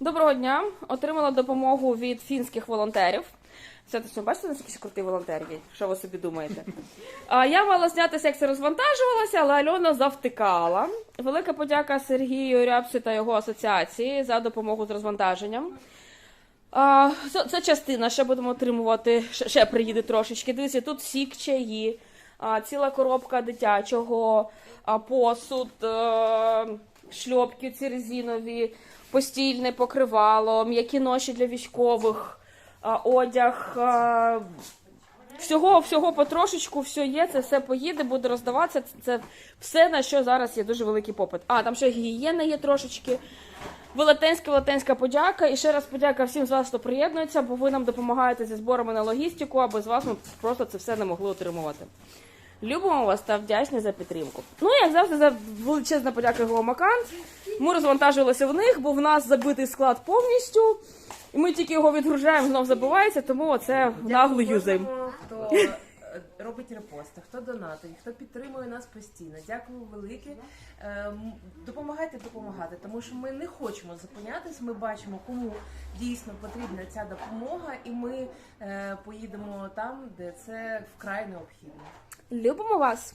Доброго дня. Отримала допомогу від фінських волонтерів. Це точно бачите, наскільки крутий волонтер є? Що ви собі думаєте? А, я мала знятися, як це розвантажувалося, але Альона завтикала. Велика подяка Сергію Рябсі та його асоціації за допомогу з розвантаженням. А, це, це частина, ще будемо отримувати, ще, ще приїде трошечки. Дивіться, тут сік чаї, а, ціла коробка дитячого, а, посуд, е, шльопки ці резинові, постільне покривало, м'які ноші для військових, одяг. Всього, всього потрошечку, все є, це все поїде, буде роздаватися. Це, все, на що зараз є дуже великий попит. А, там ще гігієна є трошечки. Велетенська, велетенська подяка. І ще раз подяка всім з вас, хто приєднується, бо ви нам допомагаєте зі зборами на логістику, а без вас ми просто це все не могли отримувати. Любимо вас та вдячні за підтримку. Ну як завжди, за величезна подяка Геомакан. Ми розвантажувалися в них, бо в нас забитий склад повністю. І ми тільки його відгружаємо, знов забувається, тому оце нагло юзаємо. Хто робить репости, хто донатить, хто підтримує нас постійно. Дякую велике. Е, Допомагайте допомагати, тому що ми не хочемо зупинятись. Ми бачимо, кому дійсно потрібна ця допомога, і ми е, поїдемо там, де це вкрай необхідно. Любимо вас!